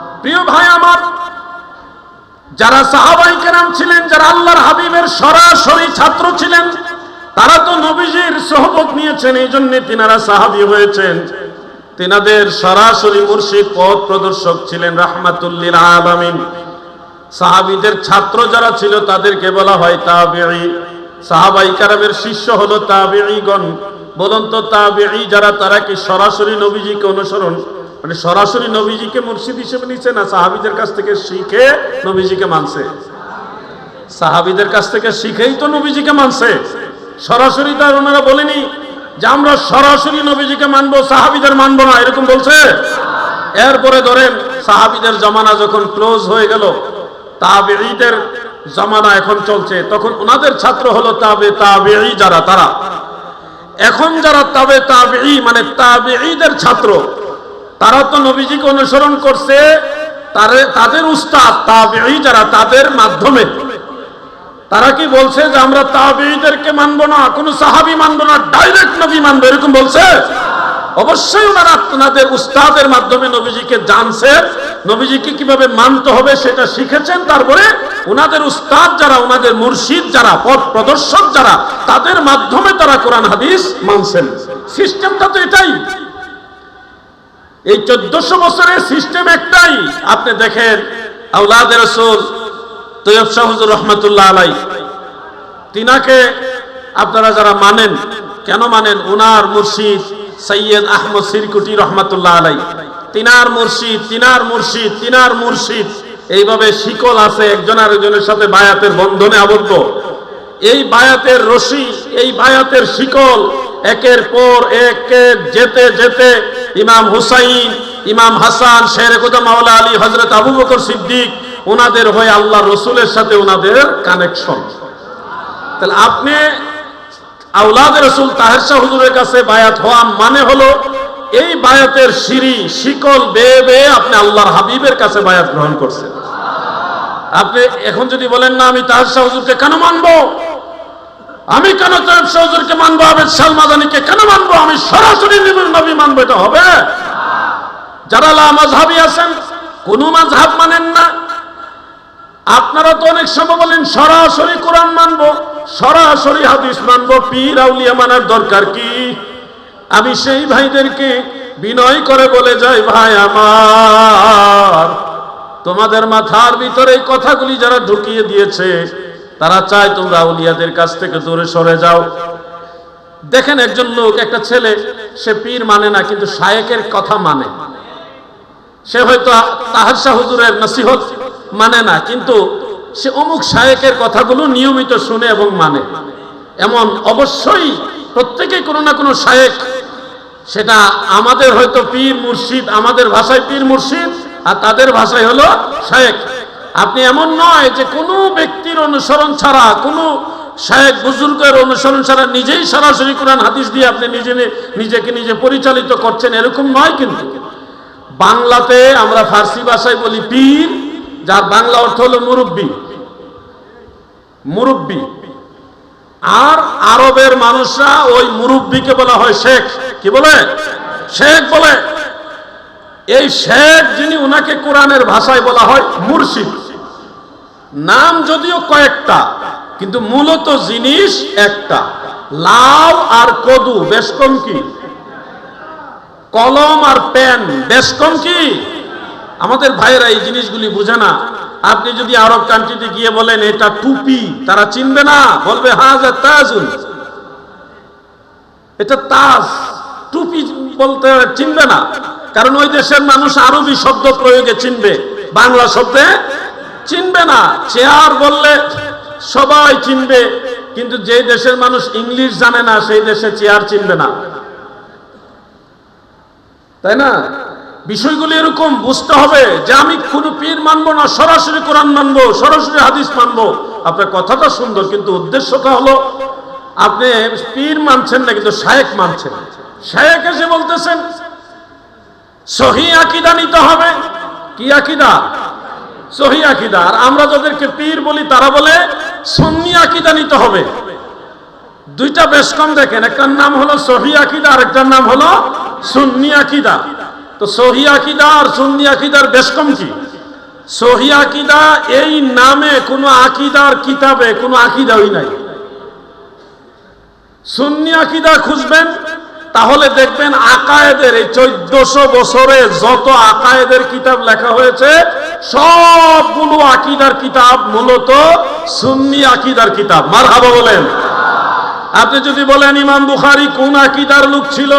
প্রিয় ভাই আমার, যারা সাহাবাই কেরাম ছিলেন, যারা আল্লাহর হাবিবের সরাসরি ছাত্র ছিলেন, তারা তো নবীজির সহবত নিয়েছেন, এই জন্য তিনারা সাহাবি হয়েছেন। তিনাদের সরাসরি মুর্শিদ পথ প্রদর্শক ছিলেন রাহমাতুল্লিল আলামিন। সাহাবিদের ছাত্র যারা ছিল, তাদেরকে বলা হয় তাবেঈ। সাহাবাই কারামের শিষ্য হলো তাবেঈগণ। বলুন তো, তাবেঈ যারা, তারা কি সরাসরি নবীজিকে অনুসরণ মানে সরাসরি নবীজিকে মুর্শিদ হিসেবে নিচ্ছে না সাহাবিদের কাছ থেকে শিখে নবীজিকে মানছে? সাহাবিদের কাছ থেকে শিখেই তো নবীজিকে মানছে। সরাসরি তার ওনারা বলেনি যে আমরা সরাসরি নবীজিকে মানবো, সাহাবিদের মানবো না, এরকম বলছে? এরপরে ধরেন সাহাবিদের জমানা যখন ক্লোজ হয়ে গেল, তাবেঈদের জমানা এখন চলছে। তখন ওনাদের ছাত্র হলো তাবে তাবেঈ যারা, তারা। এখন যারা তাবে তাবেঈ মানে তাবেঈদের ছাত্র তারা তো নবীজিকে অনুসরণ করছে তাদের উস্তাদ, তাবেঈ যারা, তাদের মাধ্যমে। তারা কি বলছে যে আমরা তাবেঈদেরকে মানবো না, কোনো সাহাবি মানবো না, ডাইরেক্ট নবী মানবো, এরকম বলছে? অবশ্যই ওনারা আপনাদের উস্তাদের মাধ্যমে নবীজিকে জানছে। নবীজিকে কীভাবে মানতে হবে সেটা শিখেছেন, তারপরে ওনাদের উস্তাদ যারা, ওনাদের মুর্শিদ যারা, পথ প্রদর্শক যারা, তাদের মাধ্যমে তারা কোরআন হাদিস মানছেন। সিস্টেমটা তো এটাই। এই চোদ্দশো বছরের সিস্টেম একটাই। আপনি দেখেন রসুল তৈয়ব রহমতুল্লাহ আলাই তিনাকে আপনারা যারা মানেন, কেন মানেন? উনার মুর্শিদ সৈয়দ আহমদ সিরকুটি রহমতুল্লাহ আলাই তিনার মুর্শিদ তিনার মুর্শিদ তিনার মুর্শিদ। এইভাবে শিকল আছে একজন আরেকজনের সাথে বায়াতের বন্ধনে আবদ্ধ। এই বায়াতের রশি, এই বায়াতের শিকল একের পর এক, যেতে যেতে ইমাম হুসাইন, ইমাম হাসান, শের কোদা আলী হজরত আবু বকর সিদ্দিক ওনাদের হয়ে আল্লাহ রসুলের সাথে ওনাদের কানেকশন তাহলে আপনি আউলাদ রসুল তাহের শাহ হুজুরের কাছে বায়াত হওয়া মানে হলো এই বায়াতের সিঁড়ি, শিকল বেয়ে বেয়ে আপনি আল্লাহর হাবিবের কাছে বায়াত গ্রহণ করছেন। আপনি এখন যদি বলেন, না, আমি তাহের শাহ হুজুরকে কেন মানবো? আমি কেন তৈব মানবো? আবেদ শাল মাদানিকে কেন মানবো? আমি সরাসরি নবী- নবী মানবো, এটা হবে? যারা লা আছেন, কোন মাঝহাব মানেন না। আপনারা তো অনেক সময় বলেন, সরাসরি কোরআন মানবো, সরাসরি হাদিস মানবো, পীর আউলিয়া মানার দরকার কি? আমি সেই ভাইদেরকে বিনয় করে বলে যাই, ভাই আমার, তোমাদের মাথার ভিতরে এই কথাগুলি যারা ঢুকিয়ে দিয়েছে তারা চায় তোমরা আউলিয়াদের কাছ থেকে দূরে সরে যাও। দেখেন একজন লোক, একটা ছেলে, সে পীর মানে না, কিন্তু শায়েকের কথা মানে। সে হয়তো তাহার হুজুরের নসিহত মানে না, কিন্তু সে অমুক শায়েকের কথাগুলো নিয়মিত শুনে এবং মানে। এমন অবশ্যই প্রত্যেকেই কোনো না কোনো শায়েক, সেটা আমাদের হয়তো পীর মুর্শিদ, আমাদের ভাষায় পীর মুর্শিদ, আর তাদের ভাষায় হলো শায়েক। আপনি এমন নয় যে কোনো ব্যক্তির অনুসরণ ছাড়া, কোনো শায়েক বুজুর্গের অনুসরণ ছাড়া নিজেই সরাসরি কোরআন হাদিস দিয়ে আপনি নিজে নিজেকে নিজে পরিচালিত করছেন, এরকম নয় কিন্তু। বাংলাতে আমরা ফার্সি ভাষায় বলি পীর, যার বাংলা অর্থ হলো মুরব্বী। মুরব্বী। আর আরবের মানুষরা ওই মুরব্বীকে বলা হয় শেখ। কি বলে? শেখ বলে। এই শেখ যিনি উনাকে কোরআনের ভাষায় বলা হয় মুর্শিদ। নাম যদিও কয়েকটা, কিন্তু মূলত জিনিস একটা। লাউ আর কদু, বেশ কম কি? কলম আর পেন, বেশ কম কি? আমাদের ভাইয়েরা এই জিনিসগুলি বুঝে না। আপনি যদি আরব কান্ট্রিতে গিয়ে বলেন, এটা টুপি তারা চিনবে না। বলবে, হাজা এটা তাজ। টুপি বলতে চিনবে না। কারণ ওই দেশের মানুষ আরবি শব্দ প্রয়োগে চিনবে। বাংলা শব্দে চিনবে না। চেয়ার বললে সবাই চিনবে, কিন্তু যে দেশের মানুষ ইংলিশ জানে না, সেই দেশে চেয়ার চিনবে না। তাই না? বিষয়গুলি এরকম, বুঝতে হবে যে আমি কোনো পীর মানবো না, সরাসরি কোরআন মানবো, সরাসরি হাদিস মানবো। আপনার কথাটা সুন্দর, কিন্তু উদ্দেশ্যটা হলো, আপনি পীর মানছেন না, কিন্তু শায়েক মানছেন। শায়েক এসে বলতেছেন, সহি আকিদা নিতে হবে। কি আকিদা? সহি আকিদা। আর আমরা যাদেরকে পীর বলি, তারা বলে আকিদা নিতে হবে। দুইটা বেশ কম দেখেন। একটার নাম হলো সহি আকিদা আর একটার নাম হলো আকিদা। তো সহি আকিদা আর আকিদার বেশ কম কি? সহি আকিদা এই নামে কোনো আকিদার কিতাবে কোনো আকিদাই নাই। সুন্নি আকিদা খুঁজবেন, তাহলে দেখবেন আকায়েদের এই চোদ্দশো বছরে যত আকায়েদের কিতাব লেখা হয়েছে সবগুলো আকিদার কিতাব মূলত সুন্নি আকিদার কিতাব। মার হাবা বলেন। আপনি যদি বলেন, ইমাম বুখারি কোন আকিদার লোক ছিল,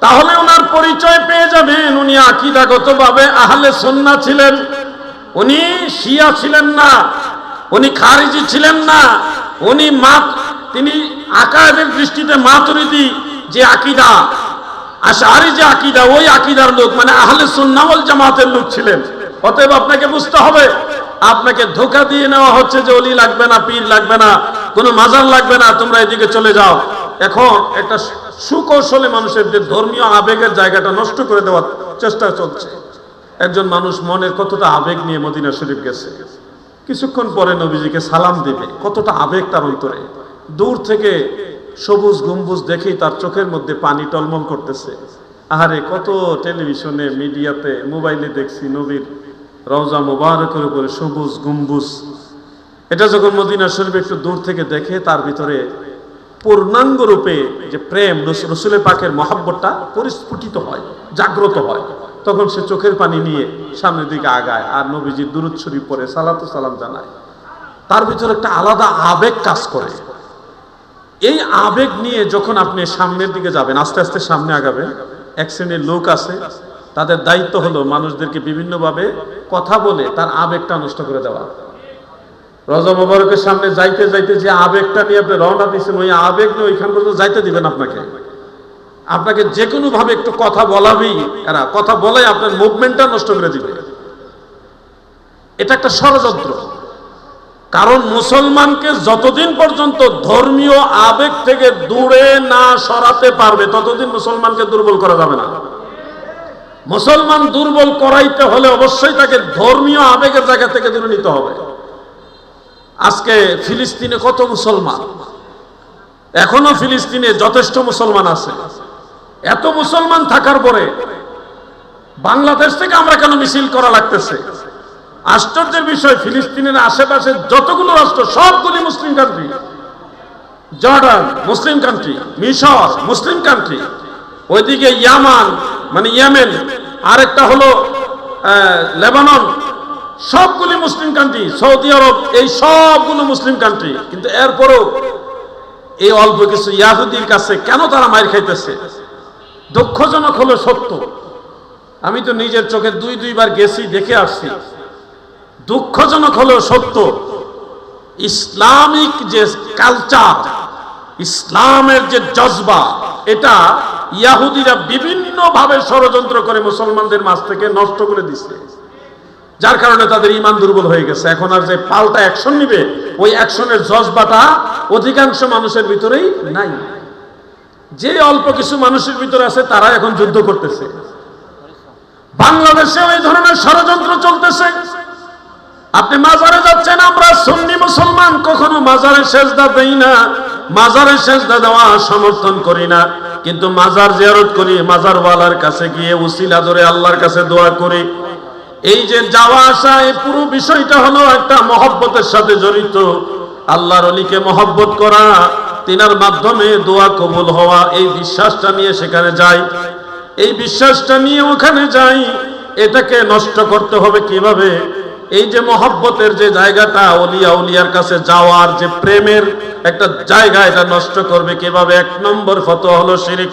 তাহলে ওনার পরিচয় পেয়ে যাবেন। উনি আকিদাগত ভাবে আহলে সন্না ছিলেন। উনি শিয়া ছিলেন না, উনি খারিজি ছিলেন না, উনি মাত, তিনি আকাদের দৃষ্টিতে মাতুরিদি যে আকিদা আশারি যে আকিদা, ওই আকিদার লোক মানে আহলে সুন্নাওয়াল জামাতের লোক ছিলেন। অতএব আপনাকে বুঝতে হবে, আপনাকে ধোকা দিয়ে নেওয়া হচ্ছে যে অলি লাগবে না, পীর লাগবে না, কোনো মাজার লাগবে না, তোমরা এদিকে চলে যাও। এখন একটা সুকৌশলে মানুষের যে ধর্মীয় আবেগের জায়গাটা নষ্ট করে দেওয়ার চেষ্টা চলছে। একজন মানুষ মনের কতটা আবেগ নিয়ে মদিনা শরীফ গেছে। কিছুক্ষণ পরে নবীজিকে সালাম দিবে, কতটা আবেগ তার অন্তরে। দূর থেকে সবুজ গম্বুজ দেখেই তার চোখের মধ্যে পানি টলমল করতেছে। আহারে, কত টেলিভিশনে, মিডিয়াতে, মোবাইলে দেখছি নবীর রওজা মোবারকের উপরে সবুজ, গম্বুজ। এটা যখন মদিনা শরীফ একটু দূর থেকে দেখে, তার ভিতরে পূর্ণাঙ্গ রূপে যে প্রেম, রসু- রসুলের পাকের মহাব্বতটা পরিস্ফুটিত হয়, জাগ্রত হয়। তখন সে চোখের পানি নিয়ে সামনের দিকে আগায় আর নবীজির দুরুদ শরীফ পরে সালাতু সালাম জানায়। তার ভিতরে একটা আলাদা আবেগ কাজ করে। এই আবেগ নিয়ে যখন আপনি সামনের দিকে যাবেন, আস্তে আস্তে সামনে আগাবেন, এক শ্রেণির লোক আছে তাদের দায়িত্ব হলো মানুষদেরকে বিভিন্নভাবে কথা বলে তার আবেগটা নষ্ট করে দেওয়া। রজা মোবারকের সামনে যাইতে যাইতে যে আবেগটা নিয়ে আপনি রওনা দিচ্ছেন ওই আবেগ নিয়ে ওইখান পর্যন্ত যাইতে দিবেন আপনাকে। আপনাকে যে কোনো ভাবে একটু কথা বলাবেই এরা, কথা বলাই আপনার মুভমেন্টটা নষ্ট করে দিবে। এটা একটা ষড়যন্ত্র। কারণ মুসলমানকে যতদিন পর্যন্ত ধর্মীয় আবেগ থেকে দূরে না সরাতে পারবে, ততদিন মুসলমানকে দুর্বল করা যাবে না। মুসলমান দুর্বল করাইতে হলে অবশ্যই তাকে ধর্মীয় আবেগের জায়গা থেকে দূরে নিতে হবে। আজকে ফিলিস্তিনে কত মুসলমান? এখনও ফিলিস্তিনে যথেষ্ট মুসলমান আছে। এত মুসলমান থাকার পরে বাংলাদেশ থেকে আমরা কেন মিছিল করা লাগতেছে? আশ্চর্যের বিষয়, ফিলিস্তিনের আশেপাশে যতগুলো রাষ্ট্র, সবগুলি Muslim country Jordan, Muslim country মিশর, মুসলিম কান্ট্রি ওইদিকে ইয়ামান মানে ইয়েমেন, আরেকটা হলো লেবানন, সবগুলি মুসলিম কান্ট্রি সৌদি আরব, এই সবগুলো মুসলিম কান্ট্রি কিন্তু এরপরও এই অল্প কিছু ইয়াহুদির কাছে কেন তারা মার খাইতেছে? দুঃখজনক হলো সত্য। আমি তো নিজের চোখে দুই, দুইবার গেছি, দেখে আসছি। দুঃখজনক হলেও সত্য। ইসলামিক যে কালচার ইসলামের যে জজবা, এটা ইয়াহুদিরা বিভিন্ন ভাবে ষড়যন্ত্র করে মুসলমানদের মাঝ থেকে নষ্ট করে দিচ্ছে যার কারণে তাদের ইমান দুর্বল হয়ে গেছে। এখন আর যে পাল্টা অ্যাকশন নিবে, ওই অ্যাকশনের জজবাটা অধিকাংশ মানুষের ভিতরেই নাই। যে অল্প কিছু মানুষের ভিতরে আছে, তারা এখন যুদ্ধ করতেছে। বাংলাদেশে ওই ধরনের ষড়যন্ত্র চলতেছে। আপনি মাজারে যাচ্ছেন, আমরা সুন্নি মুসলমান, কখনো মাজারে সেজদা দেই না। মাজারে সেজদা দেওয়া সমর্থন করি না। কিন্তু মাজার জিয়ারত করি, মাজারওয়ালার কাছে গিয়ে উসিলা ধরে আল্লাহর কাছে দোয়া করি। এই যে যাওয়া আসা, এই পুরো বিষয়টা হলো একটা মহব্বতের সাথে জড়িত। আল্লাহর অলিকে মহব্বত করা, তিনার মাধ্যমে দোয়া কবুল হওয়া, এই বিশ্বাসটা নিয়ে সেখানে যাই। এই বিশ্বাসটা নিয়ে ওখানে যাই, এটাকে নষ্ট করতে হবে কীভাবে? এই যে মহব্বতের যে জায়গাটা, অলিয়া উলিয়ার কাছে যাওয়ার যে প্রেমের একটা জায়গা এটা নষ্ট করবে কীভাবে? এক নম্বর ফটো হলো শিরিক।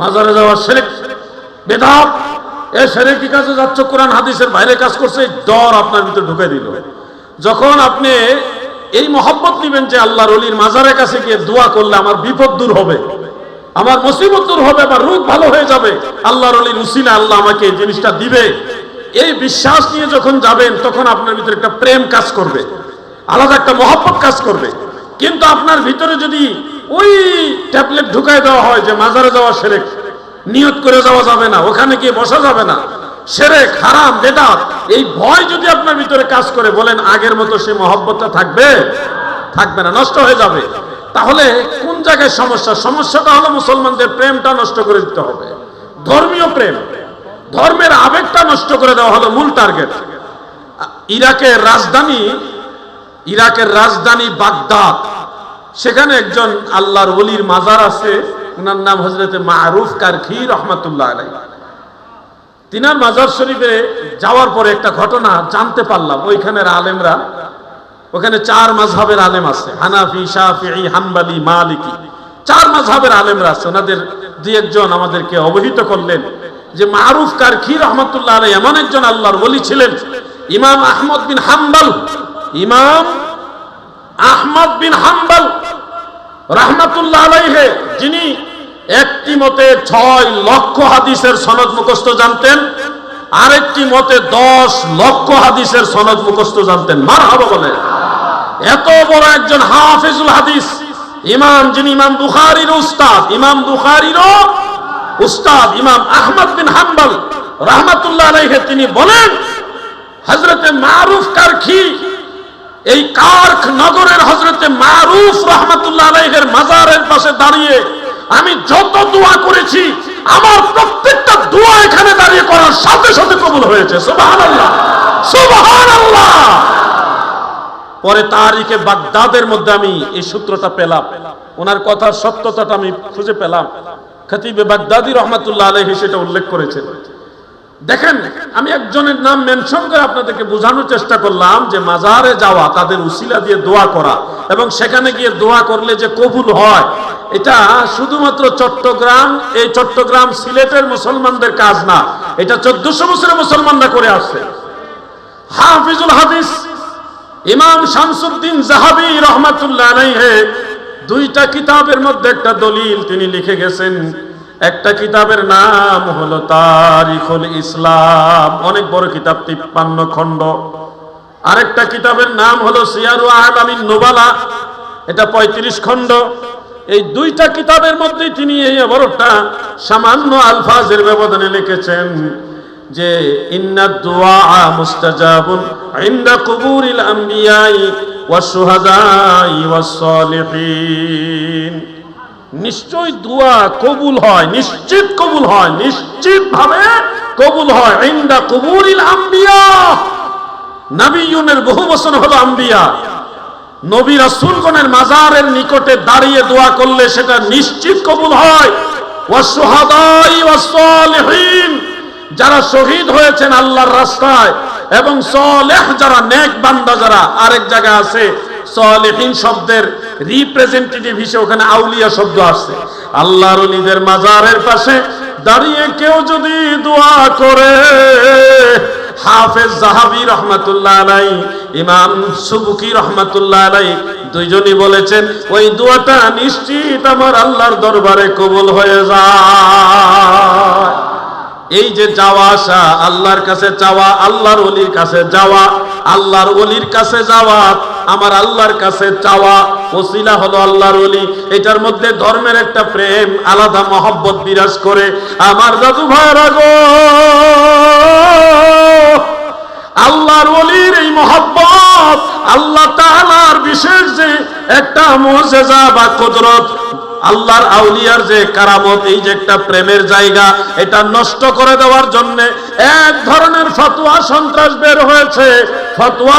মাজারে যাওয়া শিরিক। বেদাত। যাচ্ছ? কোরআন হাদিসের বাইরে কাজ করছে ডর আপনার ভিতরে ঢুকে দিল। যখন আপনি এই মহব্বত যে আল্লাহর মাজারের কাছে গিয়ে দোয়া করলে আমার বিপদ দূর হবে, আমার মুসিবত দূর হবে, আমার রোগ ভালো হয়ে যাবে, আল্লাহর অলির উসিলা আল্লাহ আমাকে জিনিসটা দিবে। এই বিশ্বাস নিয়ে যখন যাবেন, তখন আপনার ভিতরে একটা প্রেম কাজ করবে। আলাদা একটা মহব্বত কাজ করবে। কিন্তু আপনার ভিতরে যদি ওই ট্যাবলেট ঢুকায় দেওয়া হয় যে মাজারে যাওয়া সেরেক, নিয়ত করে যাওয়া যাবে না, ওখানে গিয়ে বসা যাবে না, সেরেক, হারাম, বেদাত, এই ভয় যদি আপনার ভিতরে কাজ করে, বলেন আগের মতো সে মহব্বতটা থাকবে? থাকবে না, নষ্ট হয়ে যাবে। তাহলে কোন জায়গায় সমস্যা? সমস্যাটা হলো মুসলমানদের প্রেমটা নষ্ট করে দিতে হবে। ধর্মীয় প্রেম। ধর্মের আবেগটা নষ্ট করে দেওয়া হলো মূল টার্গেট ইরাকের রাজধানী ইরাকের রাজধানী বাগদাদ। সেখানে একজন আল্লাহর ওলির মাজার আছে ওনার নাম হজরতে মারুফ কারখি রহমাতুল্লাহ আলাই তিনার মাজার শরীফে যাওয়ার পরে একটা ঘটনা জানতে পারলাম, ওইখানের আলেমরা, ওখানে চার মাঝহের আলেম আছে, হানাফি শাফি হাম্বালি, মালিকি। চার মাঝহের আলেমরা আছে, ওনাদের দুই একজন আমাদেরকে অবহিত করলেন যে মারুফ কারখি রহমতুল্লাহ আলাই এমন একজন আল্লাহর ওলি ছিলেন, ইমাম আহমদ বিন হাম্বাল। ইমাম আহমদ বিন হাম্বাল রহমতুল্লাহ আলাইহে, যিনি একটি মতে ছয় লক্ষ হাদিসের সনদ মুখস্থ জানতেন, আরেকটি মতে দশ লক্ষ হাদিসের সনদ মুখস্থ জানতেন। মার হব বলে। এত বড় একজন হাফিজুল হাদিস, ইমাম যিনি ইমাম বুখারির উস্তাদ, ইমাম বুখারিরও উস্তাদ, ইমাম আহমদ বিন হাম্বল রহমতুল্লাহ আলাইহে, তিনি বলেন হজরতে মারুফ কারখি এই কার্খ নগরের হজরতে মারুফ রহমতুল্লাহ মাজারের পাশে দাঁড়িয়ে আমি যত দোয়া করেছি, আমার প্রত্যেকটা দোয়া এখানে দাঁড়িয়ে করার সাথে সাথে কবুল হয়েছে। পরে তারিখে বাগদাদের মধ্যে আমি এই সূত্রটা পেলাম। ওনার কথার সত্যতাটা আমি খুঁজে পেলাম। খতিবে বাগদাদি রহমাতুল্লাহ আলাইহি সেটা উল্লেখ করেছেন। দেখেন, আমি একজনের নাম মেনশন করে আপনাদেরকে বোঝানোর চেষ্টা করলাম যে মাজারে যাওয়া, তাদের উসিলা দিয়ে দোয়া করা এবং সেখানে গিয়ে দোয়া করলে যে কবুল হয়, এটা শুধুমাত্র চট্টগ্রাম, এই চট্টগ্রাম সিলেটের মুসলমানদের কাজ না, এটা চোদ্দশো বছরের মুসলমানরা করে আসছে। হাফিজুল হাদিস, ইমাম শামসুদ্দিন জাহাবি রহমাতুল্লাহ দুইটা কিতাবের মধ্যে একটা দলিল তিনি লিখে গেছেন একটা কিতাবের নাম হলো তারিখুল ইসলাম। অনেক বড় কিতাব, তিপ্পান্ন খণ্ড। আরেকটা কিতাবের নাম হলো সিয়ারু আলামিন নোবালা। এটা পঁয়ত্রিশ খণ্ড। এই দুইটা কিতাবের মধ্যে তিনি এই বড়টা সামান্য আলফাজের ব্যবধানে লিখেছেন যে, ইন্না দুআ মুস্তাজাবুন ইনদা কুবুরিল আম্বিয়াই ওয়াস সালিহিন। নিশ্চয় দোয়া কবুল হয়, নিশ্চিত কবুল হয় নিশ্চিত ভাবে কবুল হয়। ইনদা কুবুরিল আম্বিয়া। নবিয়ুনের বহু বচন হলো আম্বিয়া। নবী রাসূলগণের মাজারের নিকটে দাঁড়িয়ে দোয়া করলে সেটা নিশ্চিত কবুল হয়। ওয়াস শুহাদাই ওয়াস সালিহিন, যারা শহীদ হয়েছেন আল্লাহর রাস্তায়, এবং সলেহ যারা, নেক বান্দা যারা, আরেক জায়গা আছে শব্দের রিপ্রেজেন্টেটিভ হিসেবে ওখানে আউলিয়া শব্দ আসছে। আল্লাহর অলিদের মাজারের পাশে দাঁড়িয়ে কেউ যদি দোয়া করে, হাফেজ জাহাবি আলাই, ইমাম সুবুকি রহমাতুল্লাহ আলাই দুইজনই বলেছেন, ওই দোয়াটা নিশ্চিত আমার আল্লাহর দরবারে কবুল হয়ে যায়। এই যে যাওয়া আসা, আল্লাহর কাছে চাওয়া, আল্লাহর অলির কাছে যাওয়া, আল্লাহর অলির কাছে যাওয়া আমার আল্লাহর কাছে চাওয়া ওসিলা হলো আল্লাহর অলি এটার মধ্যে ধর্মের একটা প্রেম, আলাদা মহব্বত বিরাজ করে। আমার দাদু ভাইরা গো আল্লাহর অলির এই মহব্বত, আল্লাহ তাআলার বিশেষ যে একটা মুজিজা বা কুদরত, আল্লাহর আউলিয়ার যে কারামত, এই যে একটা প্রেমের জায়গা, এটা নষ্ট করে দেওয়ার জন্য এক ধরনের ফতোয়া সন্ত্রাস বের হয়েছে। ফতোয়া